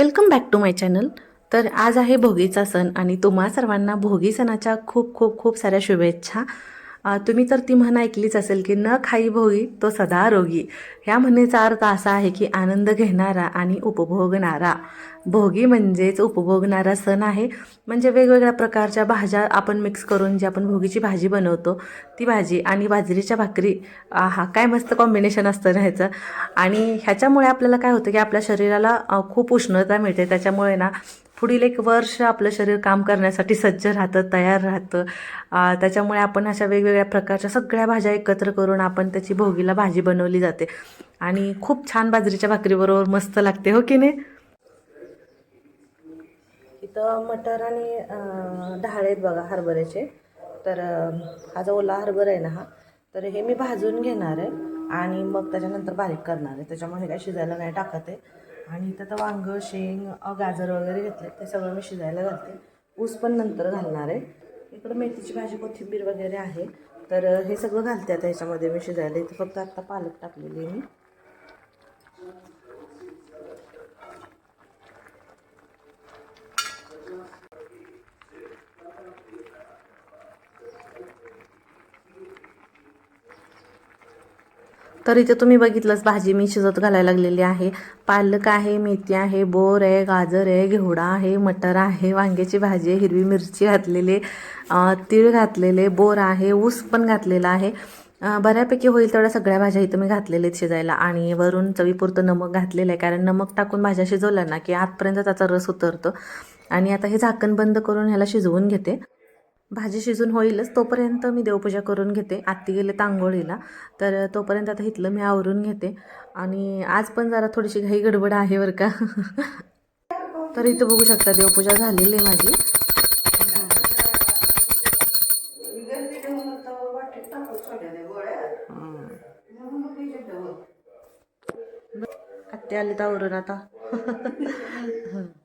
Welcome back to my channel तर आज आहे भोगीचा सण आणि तुम्हा सर्वांना भोगी सणाच्या खूप खूप खूप साऱ्या शुभेच्छा. तुम्ही तर ती म्हण ऐकलीच असेल की न खाई भोगी तो सदा रोगी. ह्या म्हणेचा अर्थ असा आहे की आनंद घेणारा आणि उपभोगणारा. भोगी म्हणजेच उपभोगणारा सण आहे. म्हणजे वेगवेगळ्या प्रकारच्या भाज्या आपण मिक्स करून जी आपण भोगीची भाजी बनवतो ती भाजी आणि बाजरीच्या भाकरी हा काय मस्त कॉम्बिनेशन असतं ना ह्याचं. आणि ह्याच्यामुळे आपल्याला काय होतं की आपल्या शरीराला खूप उष्णता मिळते. त्याच्यामुळे ना पुढील एक वर्ष आपलं शरीर काम करण्यासाठी सज्ज राहतं तयार राहतं. त्याच्यामुळे आपण अशा वेगवेगळ्या प्रकारच्या सगळ्या भाज्या एकत्र करून आपण त्याची भोगीला भाजी बनवली जाते. आणि खूप छान बाजरीच्या भाकरीबरोबर मस्त लागते हो की नाही? इथं मटर आणि डाळ आहेत बघा हरभऱ्याचे. तर हा जो ओला हरभरा आहे ना हा तर हे मी भाजून घेणार आहे आणि मग त्याच्यानंतर बारीक करणार आहे. त्याच्यामुळे हे काय शिजायला नाही टाकत आहे. आणि इथं तर वांग शेंग गाजर वगैरे घेतले. ते सगळं मी शिजायला घालते. ऊस पण नंतर घालणार आहे. इकडं मेथीची भाजी कोथिंबीर वगैरे आहे. तर हे सगळं घालते आता ह्याच्यामध्ये मी शिजायला. इथं फक्त आत्ता पालक टाकलेली आहे मी. तर इथे तुम्ही बघितलंच भाजी मी शिजत घालायला लागलेली आहे. पालक आहे मेथी आहे बोर आहे गाजर आहे घेवडा आहे मटर आहे वांग्याची भाजी आहे हिरवी मिरची घातलेली तीळ घातलेले बोर आहे ऊस पण घातलेला आहे. बऱ्यापैकी होईल तेवढ्या सगळ्या भाज्या इथं मी घातलेल्या आहेत शिजायला. आणि वरून चवीपुरतं नमक घातलेलं आहे कारण नमक टाकून भाज्या शिजवल्या ना की आतपर्यंत त्याचा रस उतरतो. आणि आता हे झाकण बंद करून ह्याला शिजवून घेते. भाजी शिजून होईलच तोपर्यंत मी देवपूजा करून घेते. आत्ती गेले तांगोळीला तर तोपर्यंत आता इथलं मी आवरून घेते. आणि आज पण जरा थोडीशी घाई गडबड आहे बरं का. तर इथं बघू शकता देवपूजा झालेली आहे माझी. आत्ती आली तर आवरून आता.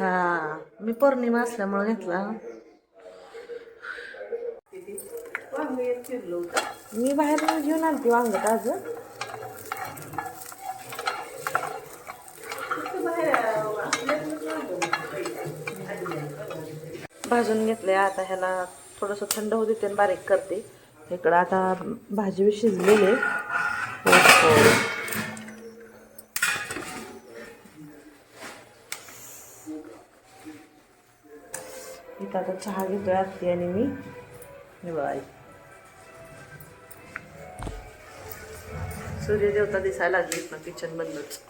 हा मी पौर्णिमा असल्यामुळे घेतला. मी बाहेर घेऊन आलती वांग आज भाजून घेतले आता ह्याला थोडंसं थंड होऊ देते आणि बारीक करते. इकडं आता भाजी शिजलेली आहे. हो. इथं आता चहा घेतोय आत्ती आणि मी हे सूर्यदेवता दिसायला लागलीत ना किचन मधनच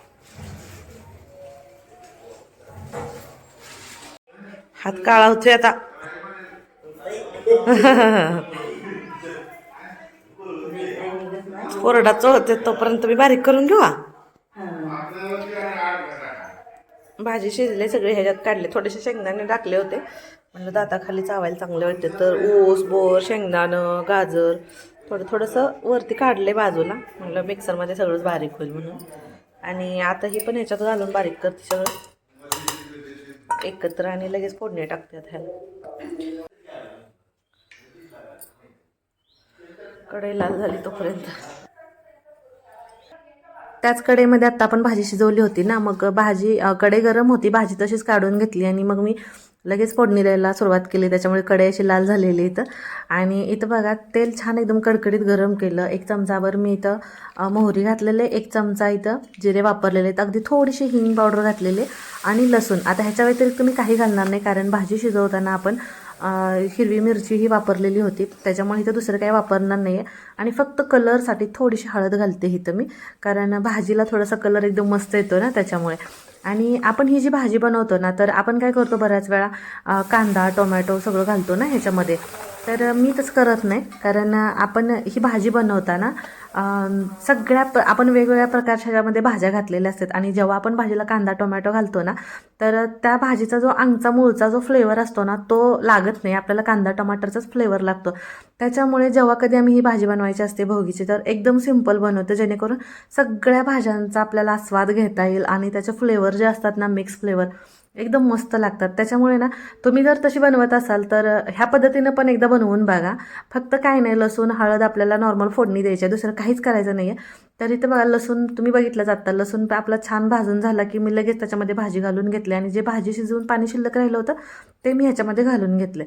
हात काळा होतोय आता। कोरडा चोळते तोपर्यंत मी बारीक करून घेऊ भाजी शिजले सगळे ह्याच्यात काढले थोडेसे शेंगदाणे टाकले होते म्हणलं दाताखाली चावायला चांगलं वाटते. तर ऊस बोर शेंगदाणं गाजर थोडं थोडंसं वरती काढले बाजूला. म्हणलं मिक्सरमध्ये सगळंच बारीक होईल म्हणून. आणि आता हे पण ह्याच्यात घालून बारीक करते सगळं. एकत्र आणि लगेच फोडणी टाकते ह्याला. कढई लाल झाली तोपर्यंत. त्याच कडेमध्ये आत्ता आपण भाजी शिजवली होती ना मग भाजी कडे गरम होती भाजी तशीच काढून घेतली आणि मग मी लगेच फोडणी द्यायला सुरुवात केली. त्याच्यामुळे कडे अशी लाल झालेली इथं. आणि इथं बघा तेल छान एकदम कडकडीत गरम केलं. एक चमचाभर मी इथं मोहरी घातलेले एक चमचा इथं जिरे वापरलेले आहेत. अगदी थोडीशी हिंग पावडर घातलेले आणि लसूण. आता ह्याच्या व्यतिरिक्त मी काही घालणार नाही कारण भाजी शिजवताना आपण हिरवी मिरची ही वापरलेली होती. त्याच्यामुळे इथं दुसरं काही वापरणार नाही आहे आणि फक्त कलरसाठी थोडीशी हळद घालते इथं मी. कारण भाजीला थोडासा कलर एकदम मस्त येतो ना त्याच्यामुळे. आणि आपण ही जी भाजी बनवतो ना तर आपण काय करतो बऱ्याच वेळा कांदा टोमॅटो सगळं घालतो ना ह्याच्यामध्ये. तर मी तसं करत नाही. कारण आपण ही भाजी बनवताना सगळ्या प आपण वेगवेगळ्या प्रकारच्या ह्याच्यामध्ये भाज्या घातलेल्या असतात. आणि जेव्हा आपण भाजीला कांदा टोमॅटो घालतो ना तर त्या भाजीचा जो अंगचा मूळचा जो फ्लेवर असतो ना तो लागत नाही. आपल्याला कांदा टमाटरचाच फ्लेवर लागतो. त्याच्यामुळे जेव्हा कधी आम्ही ही भाजी बनवायची असते भोगीची तर एकदम सिंपल बनवतो. जेणेकरून सगळ्या भाज्यांचा आपल्याला आस्वाद घेता येईल आणि त्याचे फ्लेवर जे असतात ना मिक्स फ्लेवर एकदम मस्त लागतात. त्याच्यामुळे ना तुम्ही जर तशी बनवत असाल तर ह्या पद्धतीनं पण एकदा बनवून बघा. फक्त काय नाही लसूण हळद आपल्याला नॉर्मल फोडणी द्यायची आहे. दुसरं काहीच करायचं नाही आहे तर इथं बघा लसूण तुम्ही बघितलं जातं लसूण आपला छान भाजून झाला की मी लगेच त्याच्यामध्ये भाजी घालून घेतली. आणि जे भाजी शिजवून पाणी शिल्लक राहिलं होतं ते मी ह्याच्यामध्ये घालून घेतले.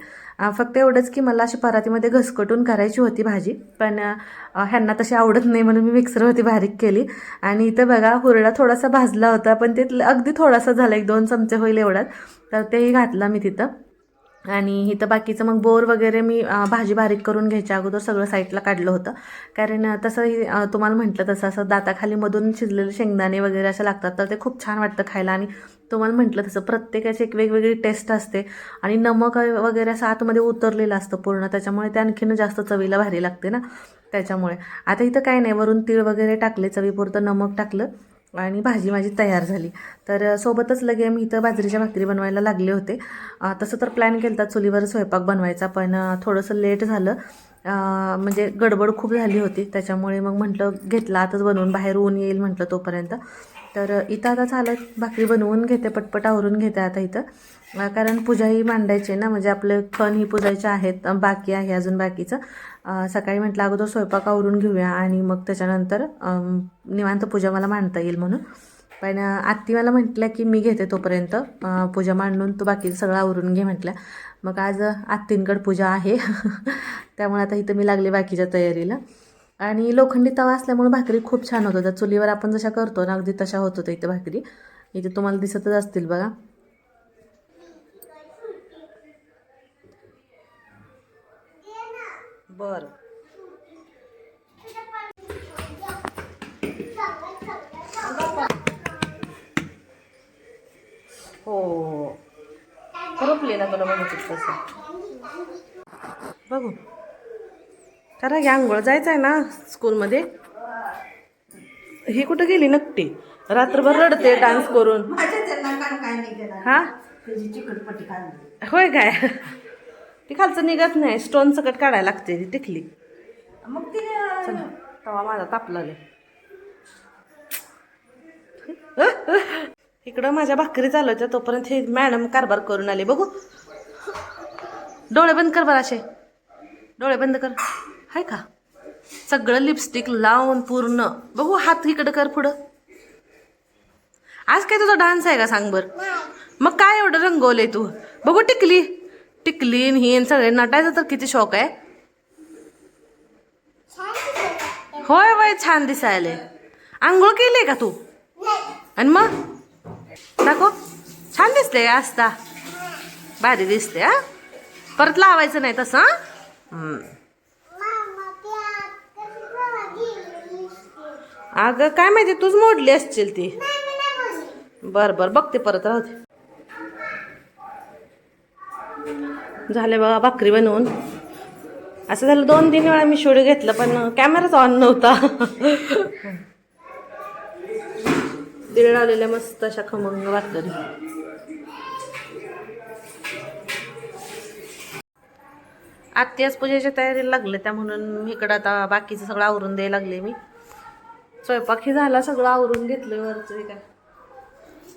फक्त एवढंच की मला अशी परातीमध्ये घसकटून करायची होती भाजी. पण ह्यांना तशी आवडत नाही म्हणून मी मिक्सरवरती बारीक केली. आणि इथं बघा हुरडा थोडासा भाजला होता पण ते अगदी थोडासा झाला एक दोन चमचे होईल एवढ्यात. तर तेही घातला मी तिथं. आणि इथं बाकीचं मग बोर वगैरे मी भाजी बारीक करून घ्यायच्या अगोदर सगळं साईडला काढलं होतं. कारण तसंही तुम्हाला म्हटलं तसं असं दाताखाली मधून शिजलेले शेंगदाणे वगैरे असे लागतात तर ते खूप छान वाटतं खायला. आणि तुम्हाला म्हटलं तसं प्रत्येकाची एक वेगवेगळी टेस्ट असते. आणि नमक वगैरे असं आतमध्ये उतरलेलं असतं पूर्ण त्याच्यामुळे ते आणखीन जास्त चवीला भारी लागते ना त्याच्यामुळे. आता इथं काय नाही वरून तीळ वगैरे टाकले चवीपुरतं नमक टाकलं. आणि भाजी माझी तयार झाली. तर सोबतच लगे मी इथं बाजरीच्या भाकरी बनवायला लागले होते. तसं तर प्लॅन केला होता चुलीवर स्वयंपाक बनवायचा पण थोडंसं लेट झालं. म्हणजे गडबड खूप झाली होती. त्याच्यामुळे मग म्हटलं घेतला आताच बनवून बाहेर ऊन येईल म्हटलं तोपर्यंत. तर इथं आता चालत भाकरी बनवून घेते पटपट आवरून घेते आता इथं. कारण पूजाही मांडायची आहे ना म्हणजे आपले खण ही पूजायचे आहेत बाकी आहे अजून बाकीचं. सकाळी म्हटलं अगोदर स्वयंपाक आवरून घेऊया आणि मग त्याच्यानंतर निवांत पूजा मला मांडता येईल म्हणून. पण आत्ती मला म्हटलं की मी घेते तोपर्यंत. पूजा मांडून तू बाकीचं सगळं आवरून घे म्हटलं मग आज आत्तींकड पूजा आहे. त्यामुळे आता इथं मी लागले बाकीच्या तयारीला. आणि लोखंडी तवा असल्यामुळे भाकरी खूप छान होत होत्या चुलीवर आपण जशा करतो ना अगदी तशा होत होत्या इथं भाकरी. इथे तुम्हाला दिसतच असतील बघा. बरं. हो. रुपले ना तुला बघायचं तसं बघू. करा की आंघोळ. जायचं आहे ना स्कूलमध्ये ही कुठं गेली नक्की रात्रभर रडते डान्स करून. हा? होय काय? ती खालचं निघत नाही. स्टोन सकट काढायला लागते ती टिकली. मग ते तवा माझा तापला. इकडं माझ्या भाकरी चालवायच्या तोपर्यंत हे मॅडम कारभार करून आले. बघू. डोळे बंद कर बरं असे. डोळे बंद कर. हाय का? सगळं लिपस्टिक लावून पूर्ण. बघू हात इकडं कर पुढं. आज काय तुझा डान्स आहे का सांग बर? मग काय एवढं रंगवलंय तू? बघू टिकली. टिकली ही सगळे नटायचं तर किती शौक आहे. होय वय छान दिसायले. आंघोळ केली का तू? आणि मग? दाखव. छान दिसते असता भारी दिसते हा? परत लावायचं नाही तसं हा? हम्म. अगं काय माहिती तूच मोडली असशील ती. बर बर बघते परत राहू दे. झाले बघा भाकरी बनवून. असं झालं दोन तीन वेळा मी शूट घेतलं पण कॅमेराच ऑन नव्हता. दीड लावलेल्या मस्त अशा खमंग भाकरी. आत्याच पूजेच्या तयारीला लागले त्या म्हणून इकडं आता बाकीचं सगळं आवरून द्यायला लागले मी. स्वयंपाक झाला सगळं आवरून घेतलं वरचं काय.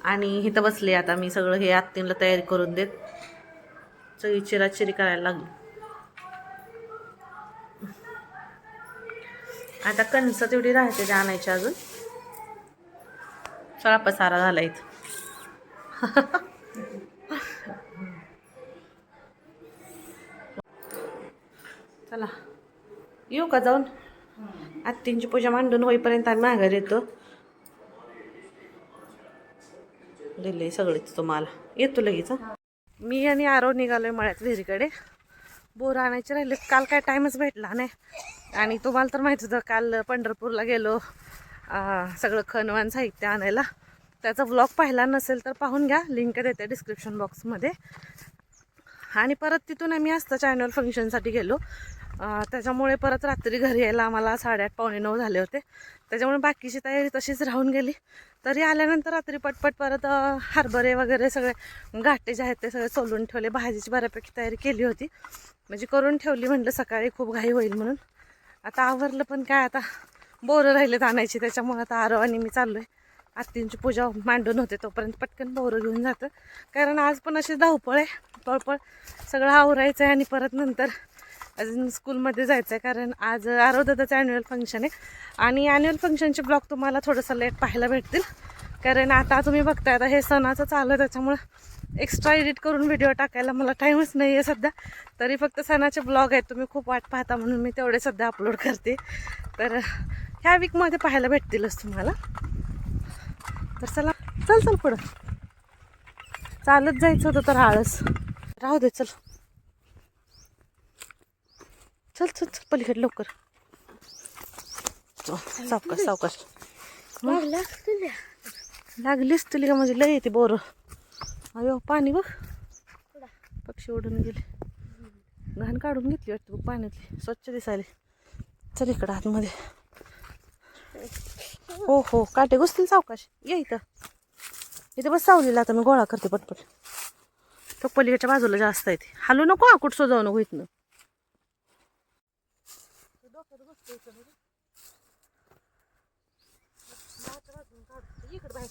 आणि इथं बसले आता मी सगळं हे आत्तींना तयारी करून देत. सगळी चिराचिरी करायला लागली. आता कणसं तेवढी राहते ते आणायची अजून. सगळा पसारा झाला इथं. चला. येऊ का जाऊन? आत्तींची पूजा मांडून होईपर्यंत आम्ही माघार येतो. दिले सगळेच तुम्हाला. येतो लगेच मी आणि आरव निघालोय मळ्यात विहिरीकडे बोर आणायचे राहिले काल काय टाईमच भेटला नाही. आणि तुम्हाला तर माहीत होतं काल पंढरपूरला गेलो. सगळं खनवान साहित्य आणायला. त्याचा व्लॉग पाहिला नसेल तर पाहून घ्या. लिंक देते डिस्क्रिप्शन बॉक्समध्ये आणि परत तिथून आम्ही असतं चॅनल फंक्शनसाठी गेलो. त्याच्यामुळे परत रात्री घरी यायला आम्हाला साडेआठ पावणे नऊ झाले होते. त्याच्यामुळे बाकीची तयारी तशीच राहून गेली. तरी आल्यानंतर रात्री पटपट परत हरभरे वगैरे सगळे घाटे जे आहेत ते सगळे सोलून ठेवले. भाजीची बऱ्यापैकी तयारी केली होती. म्हणजे करून ठेवली म्हटलं सकाळी खूप घाई होईल म्हणून. आता आवरलं पण काय आता? बोरं राहिलेत आणायची त्याच्यामुळे आता आरव आणि मी चाललो आहे आत्तींची पूजा मांडून होते तोपर्यंत पटकन बोरं घेऊन जातं. कारण आज पण अशी धावपळ आहे पळपळ सगळं आवरायचं आहे आणि परत नंतर अजून स्कूलमध्ये जायचं आहे कारण आज आरोदाचं ॲन्युअल फंक्शन आहे. आणि ॲन्युअल फंक्शनचे ब्लॉग तुम्हाला थोडंसं लेट पाहायला भेटतील. कारण आता तुम्ही बघताय आता हे सणाचं चालू आहे त्याच्यामुळं एक्स्ट्रा एडिट करून व्हिडिओ टाकायला मला टाईमच नाही आहे सध्या. तरी फक्त सणाचे ब्लॉग आहेत तुम्ही खूप वाट पाहता म्हणून मी तेवढे सध्या अपलोड करते. तर ह्या वीकमध्ये पाहायला भेटतीलच तुम्हाला. तर चला चल चल पुढं. चालत जायचं होतं तर आळस. राहू दे चल. चल चल चल पलीकडे लवकर. सावकाश सावकाश. लागलीच तुली का? म्हणजे लय येते बोर. अयो पाणी बघ. पक्षी उडून गेले. घाण काढून घेतली वाटतं बघ पाण्यातली. स्वच्छ दिसायले. चल इकडं आतमध्ये. हो हो काटे घुसतील सावकाश. ये इथं. इथं बस सावलीला आता मी गोळा करते पटपट. तो पलीकडच्या बाजूला जास्त आहे ते. हालू नको हा कुठं जाऊ नको इथनं. इकडे बाहेर.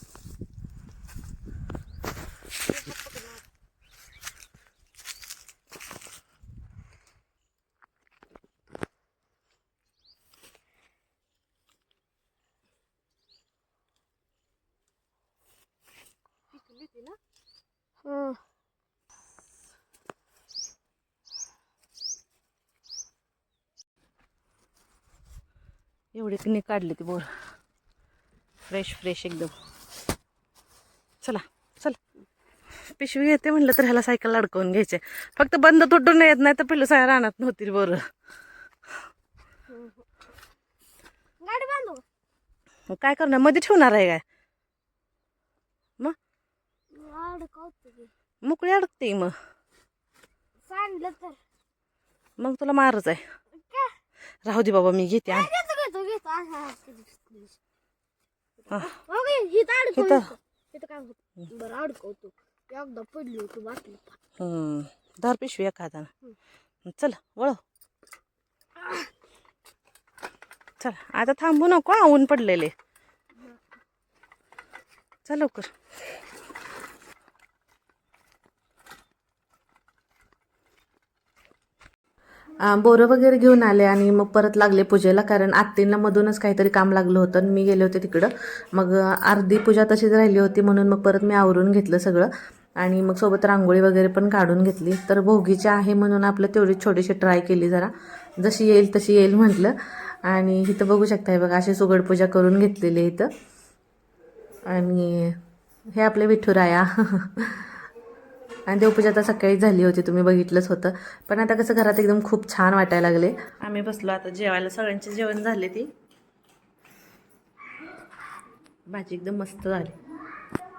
एवढे तिने काढले ती बोर. फ्रेश फ्रेश एकदम. चला चल. पिशवी येते म्हणलं तर ह्याला सायकल अडकवून घ्यायचे. फक्त बंद तुटून येत नाही तर पिल्लू साया रानात नव्हती बोर. गाडी बांधू. मग काय करणार? मध्ये ठेवणार आहे काय? मग? मोकळी अडकते मग. मग तुला मारच आहे. राहू दे बाबा मी घेते. हम्म. धर पिशवी एका हातानं चल वळ चल आता थांबू नको ऊन पडलेले चल लवकर बोरं वगैरे घेऊन आले आणि मग परत लागले पूजेला कारण आत्तींना मधूनच काहीतरी काम लागलं होतं आणि मी गेले होते तिकडं. मग अर्धी पूजा तशीच राहिली होती म्हणून मग परत मी आवरून घेतलं सगळं. आणि मग सोबत रांगोळी वगैरे पण काढून घेतली. तर भोगीची आहे म्हणून आपलं तेवढी छोटीशी ट्राय केली जरा. जशी येईल तशी येईल म्हटलं. आणि इथं बघू शकता बघा अशी सुगड पूजा करून घेतलेली इथं. आणि हे आपले विठुराया. आणि देवपूजा आता सकाळी झाली होती तुम्ही बघितलंच होतं. पण आता कसं घरात एकदम खूप छान वाटायला लागले. आम्ही बसलो आता जेवायला. सगळ्यांचे जेवण झाले ती. भाजी एकदम मस्त झाली.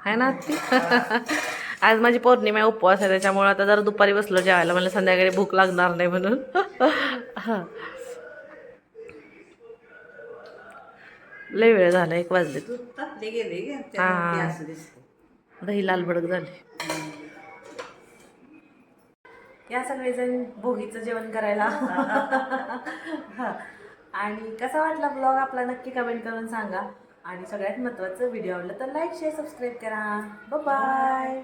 आहे ना ती आज माझी पौर्णिमा उपवास आहे त्याच्यामुळे आता जरा दुपारी बसलो जेवायला. मला संध्याकाळी भूक लागणार नाही म्हणून. हां. लय वेळ झाला एक वाजले. हां. दही लाल भडक झाली. या सगळेजण भोगीचं जेवण करायला. आणि कसा वाटला ब्लॉग आपला नक्की कमेंट करून सांगा. आणि सगळ्यात महत्त्वाचं व्हिडिओ आवडलं तर लाईक शेअर सबस्क्राईब करा. बाय